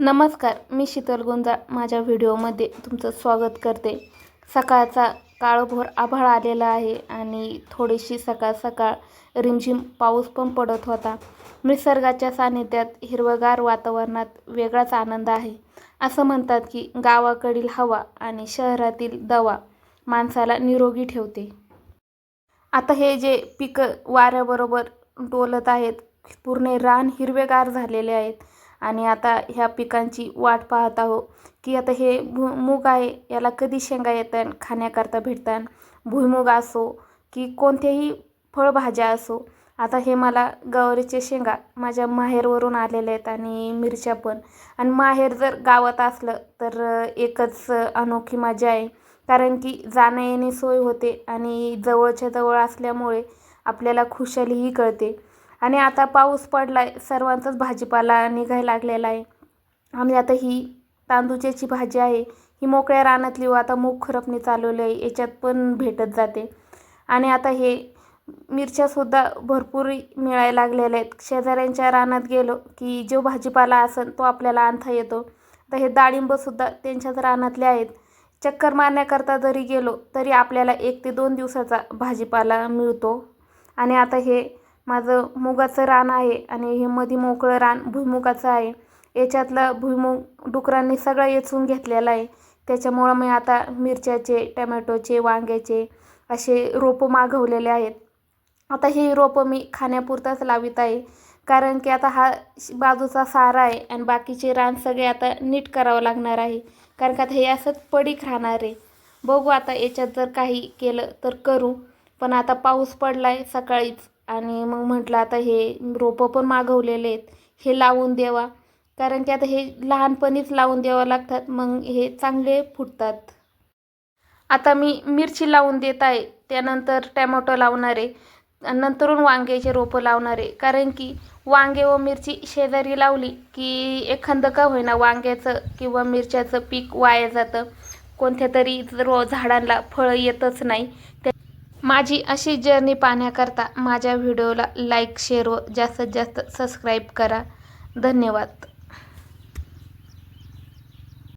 नमस्कार मी शीतल गुंजाळ. माझ्या व्हिडिओमध्ये तुमचं स्वागत करते. सकाळचा काळभोर आभाळ आलेला आहे आणि थोडीशी सकाळ सकाळ रिमझिम पाऊस पण पडत होता. निसर्गाच्या सानिध्यात हिरवगार वातावरणात वेगळाच आनंद आहे. असं म्हणतात की गावाकडील हवा आणि शहरातील दवा माणसाला निरोगी ठेवते. आता हे जे पिकं वाऱ्याबरोबर डोलत आहेत पूर्ण रान हिरवेगार झालेले आहेत. आणि आता ह्या पिकांची वाट पाहत आहो की आता हे भू मूग आहे याला कधी शेंगा येतात खाण्याकरता भेटतात भुईमुग असो की कोणत्याही फळभाज्या असो आता हे मला गवारीचे शेंगा माझ्या माहेरवरून आलेले आहेत आणि मिरच्या पण. आणि माहेर जर गावात असलं तर एकच अनोखी मजा आहे कारण की जाणं येणे सोय होते आणि जवळच्या जवळ असल्यामुळे आपल्याला खुशालीही कळते. आणि आता पाऊस पडला आहे सर्वांचाच भाजीपाला निघायला लागलेला आहे. आणि आता ही तांदूच्याची भाजी आहे ही मोकळ्या रानातली व आता मूग खरपणी चालवली आहे याच्यात पण भेटत जाते. आणि आता हे मिरच्यासुद्धा भरपूर मिळायला लागलेल्या आहेत. शेजाऱ्यांच्या रानात गेलो की जो भाजीपाला असेल तो आपल्याला आणता येतो. तर हे डाळिंबसुद्धा त्यांच्याच रानातले आहेत. चक्कर मारण्याकरता जरी गेलो तरी आपल्याला एक ते दोन दिवसाचा भाजीपाला मिळतो. आणि आता हे माझं मुगाचं रान आहे आणि हे मध्ये मोकळं रान भुईमुगाचं आहे. याच्यातलं भुईमुग डुकरांनी सगळं येचून घेतलेलं आहे. त्याच्यामुळं मी आता मिरच्याचे टमॅटोचे वांग्याचे असे रोपं मागवलेले आहेत. आता हे रोपं मी खाण्यापुरताच लावित आहे. कारण की आता हा बाजूचा सारा आहे आणि बाकीचे रान सगळे आता नीट करावं लागणार आहे. कारण का आता हे असंच पडीक राहणार आहे. बघू आता याच्यात जर काही केलं तर करू. पण आता पाऊस पडला आहे सकाळीच. आणि मग म्हटलं आता हे रोपं पण मागवलेले आहेत हे लावून द्यावा. कारण की आता हे लहानपणीच लावून द्यावं लागतात मग हे चांगले फुटतात. आता मी मिरची लावून देत आहे त्यानंतर टॅमॅटो लावणार आहे नंतरून वांग्याचे रोपं लावणार आहे. कारण की वांगे व मिरची शेजारी लावली की एखादं का होईना वांग्याचं किंवा मिरच्याचं पीक वाया जातं. कोणत्या तरी रो झाडांना फळं येतच नाही. माझी अशी जर्नी पाहण्याकरता माझ्या व्हिडिओला लाईक शेअर व जास्तीत जास्त सबस्क्राईब करा. धन्यवाद.